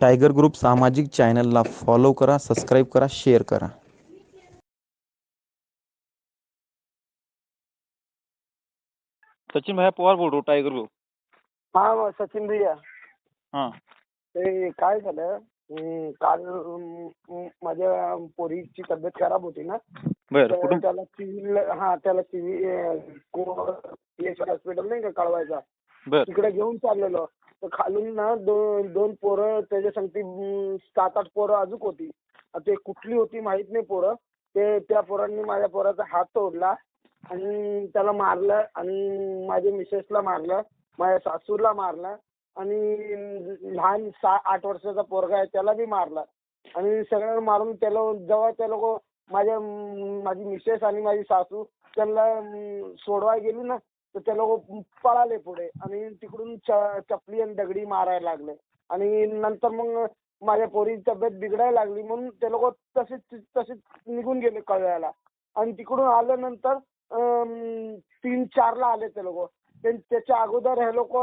Tiger group सामाजिक चॅनलला follow करा सबस्क्राईब करा शेअर करा. सचिन भैया पवार बोल रहा हूँ टाइगर ग्रुप? हा सचिन भैया. हां. ते काय झालं हम्म, काल माझ्या पोरीची तब्येत खराब होती ना. बरं कुठून? त्याला सिव्हिल हा त्याला सिव्हिल हॉस्पिटल नाही का कळवायचा. बरं. तिकडे घेऊन चाललेलो. तर खालून ना दोन दोन पोरं त्याच्या संगती सात आठ पोरं अजून होती. ते कुठली होती माहीत नाही पोरं. ते त्या पोरांनी माझ्या पोराचा हात तोडला आणि त्याला मारलं आणि माझ्या मिसेसला मारलं माझ्या सासूला मारलं आणि लहान सहा आठ वर्षाचा पोरगा आहे त्याला बी मारला. आणि सगळ्यांना मारून त्याला जेव्हा त्या लोक माझ्या माझी मिसेस आणि माझी सासू त्यांना सोडवाय गेली ना तर ते लोक पळाले पुढे. आणि तिकडून चपली आणि दगडी मारायला लागले. आणि नंतर मग माझ्या पोरीची तब्येत बिघडायला लागली. म्हणून ते लोक तसेच तसेच निघून गेले कळव्याला. आणि तिकडून आल्यानंतर अं, तीन चारला आले ते लोक. त्याच्या अगोदर हे लोक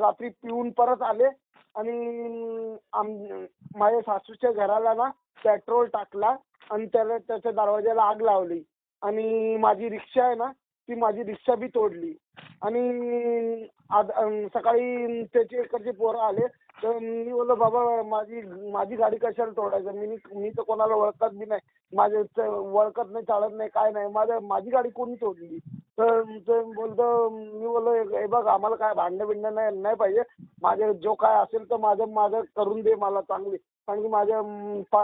रात्री पिऊन परत आले. आणि माझ्या सासूच्या घराला ना पेट्रोल टाकला. आणि त्याला त्याच्या दरवाजाला आग लावली. आणि माझी रिक्षा आहे ना ती माझी रिक्षा बी तोडली. आणि सकाळी त्याचे इकडचे पोरं आले. तर मी बोललो बाबा माझी माझी गाडी कशाला तोडायचं? मी मी तर कोणाला ओळखत बी नाही. माझे ओळखत नाही चालत नाही काय नाही. माझ्या माझी गाडी कोणी तोडली? तर ते बोलतो मी बोललो "हे- बघ आम्हाला काय भांडणं बिंडणं नाही नाही पाहिजे. माझे जो काय असेल तर माझं माझं करून दे मला चांगली. कारण की माझ्या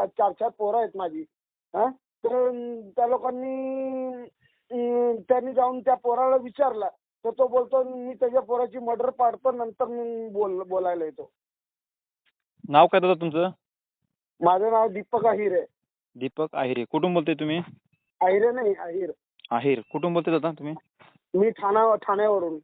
चार चार पोरं आहेत माझी. हा तर त्या लोकांनी त्यांनी जाऊन त्या पोराला विचारलं. तर तो बोलतो मी त्याच्या पोराची मर्डर पाडतो नंतर मी बोल बोलायला येतो. नाव काय दादा तुमचं? माझं नाव दीपक अहिर. आहे दीपक आहिरे कुठून बोलतोय तुम्ही? अहिरे नाही अहिर. आहिर कुठून बोलतोय दादा तुम्ही? मी ठाणा ठाण्यावरून.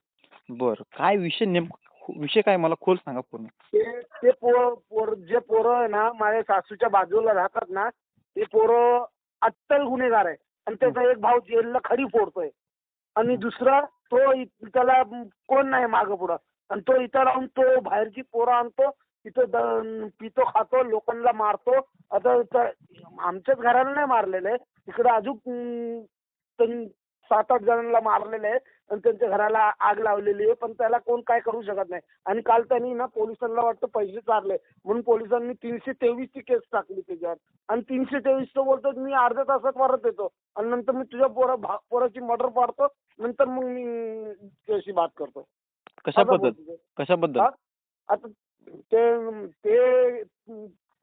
बरं. काय विषय नेमकं विषय काय मला खोल सांगा पूर्ण. ते ते पोर पोर जे पोरं आहे ना माझ्या सासूच्या बाजूला राहतात ना ते पोरं अट्टल गुन्हेगार आहे. आणि त्याचा एक भाऊ जेलला खरी फोडतोय. आणि दुसरा तो त्याला कोण नाही मागं पुढं. आणि तो इथं राहून तो बाहेरची पोरं आणतो तिथं पितो खातो लोकांना मारतो. आता आमच्याच घराला नाही मारलेलं आहे. तिकडे अजून सात आठ जणांना मारलेलं आहे आणि त्यांच्या घराला आग लावलेली आहे पण त्याला कोण काय करू शकत नाही. आणि काल त्यांनी ना पोलिसांना वाटतं पैसे चारले. म्हणून पोलिसांनी तीनशे तेवीस ची केस टाकली त्याच्यावर. आणि तीनशे तेवीस तो बोलतो मी अर्ध्या तासात परत येतो. आणि नंतर मी तुझ्या पोरा भा- पोराची मर्डर पाडतो नंतर मग मी त्याशी बात करतो. असं कशाबद्दल बोलतो ते. कशाबद्दल? हा? आता ते ते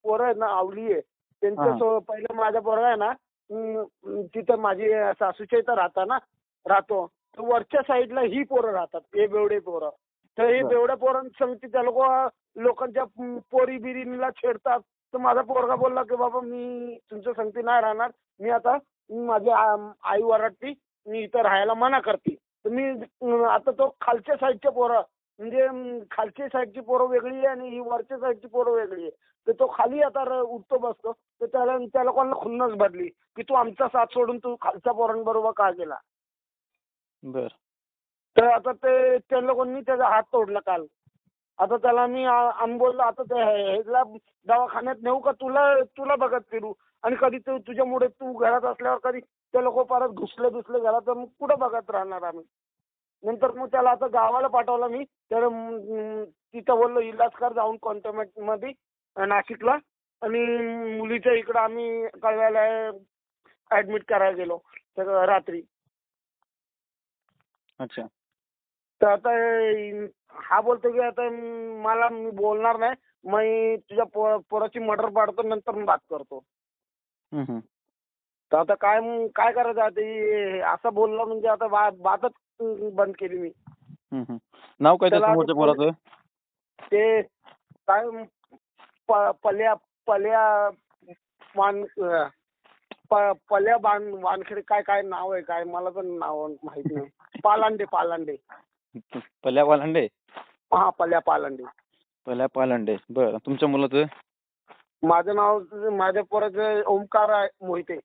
पोरं आहेत ना आवली आहे. त्यांच्या हा. पहिलं माझा पोरगा आहे ना तिथं माझी सासूच्या इथं राहता ना राहतो. तर वरच्या साईडला ही पोरं राहतात हे बेवडे पोरं. तर हे. बेवड्या पोरांसंगती त्या लोक लोकांच्या पोरी बिरीला छेडतात. तर माझा पोरगा बोलला की बाबा मी तुमच्या संगती नाही राहणार. मी आता माझी आई वरडती मी इथं राहायला मना करते. तर मी आता तो खालच्या साईडच्या पोरं म्हणजे अं, खालच्या साईडची पोरं वेगळी आहे आणि ही वरच्या साईडची पोरं वेगळी आहे. तर तो खाली आता र- उठतो बसतो. तर त्याला त्या लोकांना खुन्नस भरली की तू आमचा साथ सोडून तू खालच्या पोरांबरोबर का गेला? बरं. तर आता ते त्या लोकांनी त्याचा हात तोडला काल. आता त्याला मी आ- आम्ही बोललो आता ते ह्याला दवाखान्यात नेऊ का? तुला तुला बघत फिरू. आणि कधी तू तुझ्यामुळे तू घरात असल्यावर कधी ते लोक परत घुसले घुसले घरात तर मग कुठं बघत राहणार आम्ही? नंतर मग त्याला आता गावाला पाठवलं मी. तर तिथं बोललो इलाज कर जाऊन कॉन्टॅक्टमध्ये अं, नाशिकला. आणि मुलीच्या इकडं आम्ही कळवायला ऍडमिट करायला गेलो. तर रात्री. अच्छा. तर आता हा बोलतो की आता मला मी बोलणार नाही. मी तुझ्या पो पोराची मर्डर पाडतो नंतर मी बात करतो. तर आता काय काय करायचं? आता असं बोललं म्हणजे आता बातच बंद केली मी. हम्म. नाव काय त्या त्याला समोरच्या आता पोराचं? ते काय प- पल्या पल्या वान अं, प- पल्या बाण वानखेडे काय काय नाव आहे काय मला पण नाव माहीत नाही. पालांडे पालांडे. पल्या पालांडे? हा पल्या पालांडे. पल्या पालांडे. बरं तुमच्या मुलाचं? माझं नाव माझ्या पोराचं ओमकार आहे मोहिते.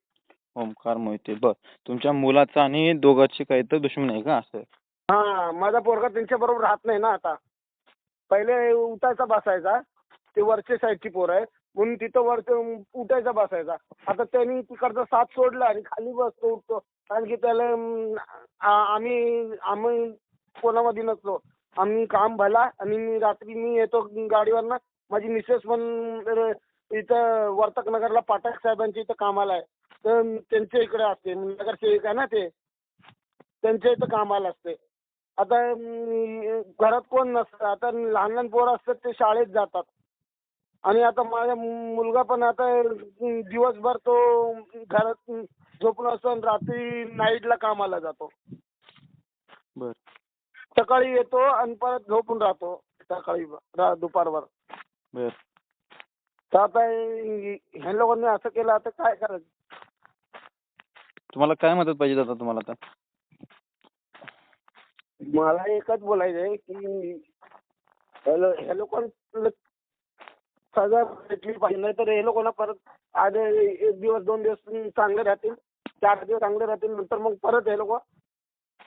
ओमकार मोहिते. बर. तुमच्या मुलाचा आणि दोघांची काही तर दुश्मन आहे का असं? हा माझा पोरगा त्यांच्या बरोबर राहत नाही ना आता. पहिले उठायचा बसायचा. ते वरच्या साईडची पोरं आहे म्हणून तिथं वरच उठायचा बसायचा. आता त्यांनी तिकडचा साथ सोडला आणि खाली बसतो उठतो. कारण की त्याला आम्ही आम्ही कोणामध्ये नसतो. आम्ही काम भला आणि मी रात्री मी येतो गाडीवरनं. माझी मिसेस पण इथं वर्तक नगरला पाठक साहेबांच्या इथं कामाला आहे. तर त्यांच्या इकडे असते नगरसेवक आहे ना ते. त्यांच्या इथं कामाला असते. आता घरात कोण नसतं आता लहान लहान पोरं असतात ते शाळेत जातात. आणि आता माझा मुलगा पण आता दिवसभर तो घरात झोपून असतो आणि रात्री नाईटला कामाला जातो. बर. सकाळी येतो आणि परत झोपून राहतो सकाळी रा- दुपारभर बर. तर आता हे- ह्या लोकांनी असं केलं आता काय करायचं? तुम्हाला काय मदत पाहिजे दादा तुम्हाला आता? मला एकच बोलायचं आहे की ह्या ह्या लोकांना सजा भेटली पाहिजे नाही तर हे लोकांना परत आज एक दिवस दोन दिवस चांगले राहतील चार दिवस चांगले राहतील नंतर मग परत हे लोक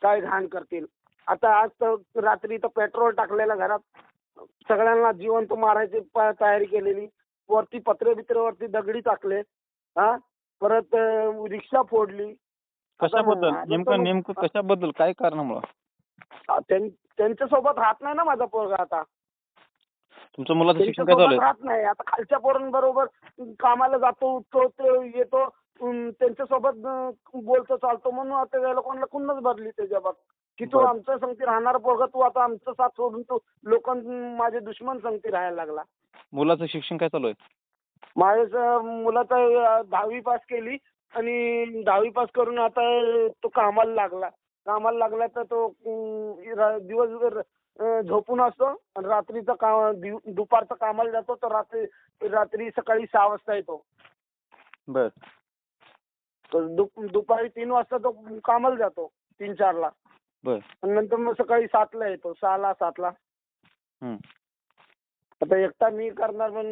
काय घाण करतील. आता आज तर रात्री तर पेट्रोल टाकलेलं घरात सगळ्यांना जिवंत मारायची प- तयारी केलेली. वरती पत्रे बित्रे वरती दगडी टाकले. हा? परत रिक्षा फोडली. कशाबद्दल? नेमकं नेमकं कशाबद्दल? काय कारणामुळं? आ, त्यां- त्यांच्यासोबत राहत नाही ना माझा पोरगा आता. तुमच्या मुलाचं शिक्षण काय राहत नाही. आता खालच्या पोरांबरोबर कामाला जातो उठतो ते येतो अं, त्यांच्यासोबत अं, बोलतो चालतो. म्हणून आता त्या लोकांना कुणच भरली त्याच्याबाबत की तू बरं. आमच्या संगती राहणार पोरगा तू आता आमचं साथ सोडून तू लोक माझे दुश्मन संगती राहायला लागला. मुलाचं शिक्षण काय चालू आहे? माझ्या मुलाचं दहावी पास केली आणि दहावी पास करून आता तो कामाला लागला. कामाला लागला तर तो दिवसभर झोपून असतो आणि रात्रीचं काम दुपारचं कामाला जातो तर रात्री रात्री सकाळी सहा वाजता येतो. बर. तर दुप- दुपारी तीन वाजता तो कामाला जातो तीन चारला. बर. आणि नंतर मग सकाळी सातला येतो सहाला सातला. हम्म. आता एकटा मी करणार पण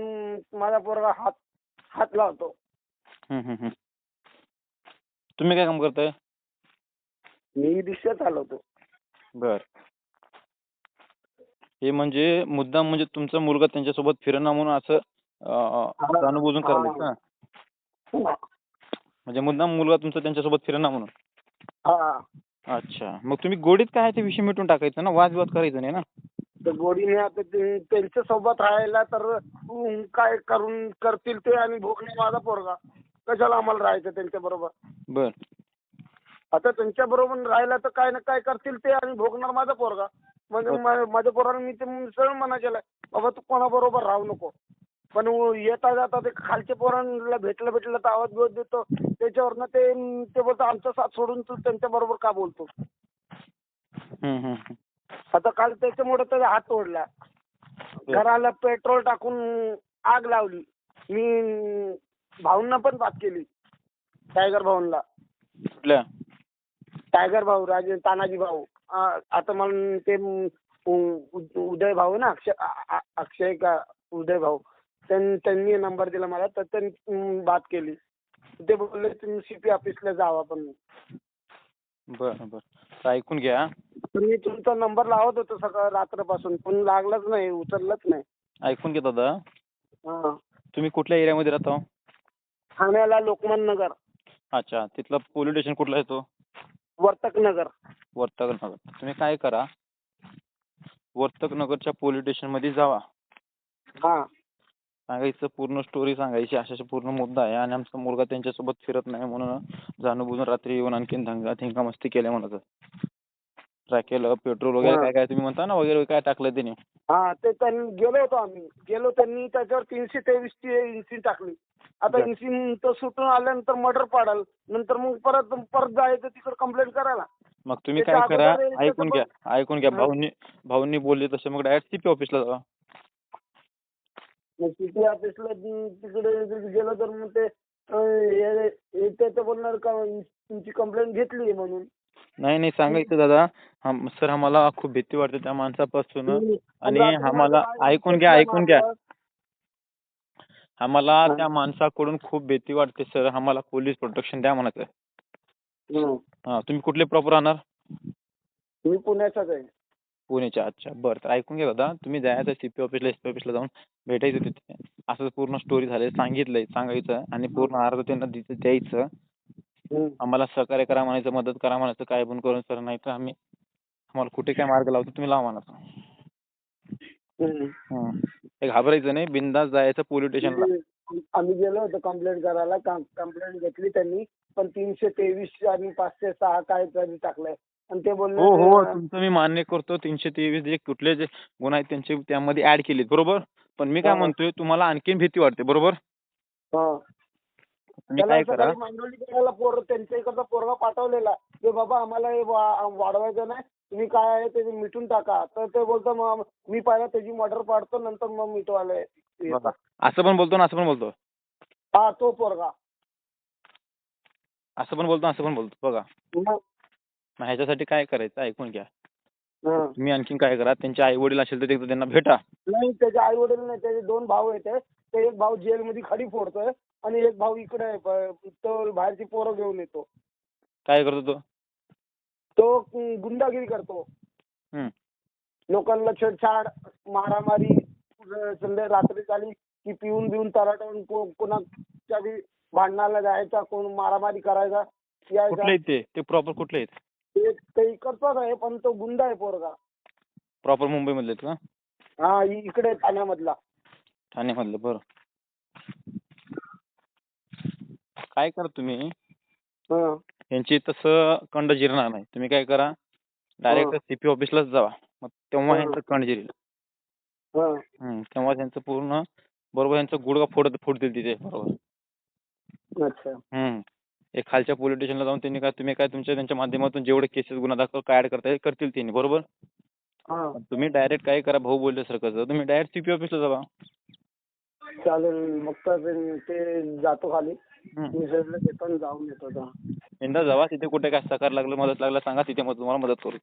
माझा पोरगा हात हात लावतो. तुम्ही काय काम करताय? मी रिक्षा चालवतो. बर. हे म्हणजे मुद्दाम म्हणजे तुमचा मुलगा त्यांच्यासोबत फिरणं म्हणून असं अं, करायला का? म्हणजे मुद्दाम मुलगा तुमचा त्यांच्यासोबत फिरणं म्हणून. हा. अच्छा. मग तुम्ही गोडीत काय आहे ते विषय मिटून टाकायचं ना? वादविवाद करायचं नाही ना? तर गोडीने आता ते त्यांच्यासोबत राहायला तर काय करून करतील ते आणि भोगणे माझा पोरगा. कशाला आम्हाला राहायचं त्यांच्या बरोबर? बर. आता त्यांच्या बरोबर राहिला तर काय ना काय करतील ते आणि भोगणार माझा पोरगा. म्हणजे. मा- माझ्या पोराला मी ते सरळ मना केलंय बाबा तू कोणाबरोबर राहू नको. पण उ- येता जाता ते खालच्या पोरांना भेटलं भेटलं तर आवाज बिवाज देतो. त्याच्यावरनं ते ते बोलतो आमचा साथ सोडून तू त्यांच्या बरोबर का बोलतो? हम्म, हम्म, हम्म. आता काल त्याच्यामुळे त्याचा हात तोडला घराला पेट्रोल टाकून आग लावली. मी भाऊंना पण बात केली. टायगर भाऊंना कुठल्या? टायगर भाऊ राजे तानाजी भाऊ. आता मला ते उ- उ- उदय भाऊ ना अक्षय अक्षय का उदय भाऊ. त्यां- त्यांनी नंबर दिला मला तर त्यांनी म, बात केली. ते बोलले तुम्ही सीपी ऑफिसला जावा पण. बर बर. तर ऐकून घ्या तर मी तुमचा नंबर लावत होतो सकाळ रात्रपासून पण लागलाच नाही उचललाच नाही. ऐकून घ्या दादा. हा. तुम्ही कुठल्या एरियामध्ये राहता? ठाण्याला लोकमान नगर. अच्छा तिथलं पोलीस स्टेशन कुठलं आहे तो? वर्तक नगर. वर्तक नगर. तुम्ही काय करा वर्तक नगरच्या पोलीस स्टेशनमध्ये जावा. हा. सांगायचं पूर्ण स्टोरी सांगायची अशा अशा पूर्ण मुद्दा आहे आणि आमचा मुलगा त्यांच्यासोबत फिरत नाही म्हणून जाणून बुजून रात्री येऊन आणखीन धिंगा मस्ती केल्या म्हणत राखेल पेट्रोल वगैरे हा. काय काय तुम्ही म्हणता ना वगैरे काय टाकलं त्याने हा ते त्यांनी गेलो होतो आम्ही गेलो त्यांनी त्याच्यावर तीनशे तेवीस ची इन्सिन टाकली. आता बर. इन्सिन तर सुटून आल्यानंतर मर्डर पाडाल नंतर मग परत परत जायचं तिकडे कंप्लेंट करायला. मग तुम्ही त्याच्या काय करा अगोदर ऐकून घ्या ऐकून घ्या. हा. भाऊंनी भाऊंनी बोलले तसे मग डायरेक्ट सीपी ऑफिसला जावा. मग सिटी ऑफिसला तिकडे गेलो तर मग ते अं, हे- हे ते तर बोलणार का तुमची कंप्लेंट घेतली म्हणून. नाही नाही सांगायचं दादा. हम सर आम्हाला खूप भीती वाटते त्या माणसापासून आणि आम्हाला ऐकून घ्या ऐकून घ्या. आम्हाला. त्या माणसाकडून खूप भीती वाटते सर. आम्हाला पोलीस प्रोटेक्शन द्या म्हणत आहे हं. हा तुम्ही कुठले प्रॉपर राहणार? मी पुण्याचाच आहे. पुणेच्या अच्छा. बरं तर ऐकून घ्या दादा. तुम्ही जायचं सी पी ऑफिसला एस पी ऑफिसला जाऊन भेटायचं तिथे. असं पूर्ण स्टोरी झाली सांगितलंय सांगायचं आणि पूर्ण अर्ज त्यांना द्यायचं. आम्हाला सहकार्य करा म्हणायचं मदत करा म्हणायचं काय पण करून सर नाही तर आम्ही आम्हाला कुठे काय मार्ग लावतो तुम्ही लावा म्हणायचं. घाबरायचं नाही बिंदास जायचं पोलीस स्टेशनला. आम्ही- गेलो होतो कंप्लेंट करायला कंप्लेंट घेतली त्यांनी पण तीनशे तेवीस आणि पाचशे सहा काय टाकलंय. आणि ते बोलले हो हो तुमचं मी मान्य करतो तीनशे तेवीस जे कुठले जे गुन्हे आहेत त्यांचे त्यामध्ये ऍड केलेत बरोबर? पण मी काय. म्हणतोय तुम्हाला आणखीन भीती वाटते बरोबर? त्याला सकाळी मांडवली करायला पोर त्यांच्या इकडचा पोरगा पाठवलेला. की बाबा आम्हाला हे वा- वाढवायचं नाही. तुम्ही काय आहे ते मिटून टाका. तर ते बोलतो मग मी पहिला त्याची मर्डर पाडतो नंतर मग. बघा. असं पण बोलतो ना असं पण बोलतो. हा तो पोरगा. असं पण बोलतो असं पण बोलतो. बघा. मग? मग ह्याच्यासाठी काय करायचं ऐकून घ्या. हा. तुम्ही आणखीन काय करा त्यांचे आई वडील असेल तर एकदा त्यांना भेटा. नाही त्याचे आई वडील नाही त्याचे दोन भाऊ आहेत. ते एक भाऊ जेलमध्ये खडी फोडतोय. आणि एक भाऊ इकडे आहे तो बाहेरची पोरं घेऊन येतो. काय करतो तो? तो गुंडागिरी करतो. हम्म. लोकांना छेडछाड मारामारी अं, संध्या रात्री झाली की पिऊन बिऊन तराटून को- कोणाच्या बी भांडणाला जायचा कोण मारामारी करायचा कुठले यायचा आहेत ते? ते प्रॉपर कुठले आहेत? ते ते इकडचाच आहे पण तो गुंडा आहे पोरगा. प्रॉपर मुंबईमधले आहेत का? हा इ- इकडे ठाण्यामधला. ठाण्यामधलं बरं. काय करा तुम्ही? हा. यांची तसं कंड जिरणार नाही. तुम्ही काय करा डायरेक्ट. सीपी ऑफिसलाच जावा. मग तेव्हा हा. यांचं कंड जिरेल. हा. तेव्हा त्यांचं पूर्ण बरोबर यांचं गुडगा फोडत फोडतील तिथे बरोबर. अच्छा. खालच्या पोलीस स्टेशनला जाऊन त्यांनी काय तुम्ही काय तुमच्या त्यांच्या माध्यमातून जेवढे केसेस गुन्हा दाखल काय ऍड करता येईल करतील त्यांनी बरोबर? हा. पण तुम्ही डायरेक्ट काय करा भाऊ बोलल्यासारखं तुम्ही डायरेक्ट सीपी ऑफिसला जावा. चालेल मग तर ते जातो खाली. मिरजला जाऊन जावा तिथे कुठे काय सकार लागलं मदत लागलं सांगा तिथे मग तुम्हाला मदत करू.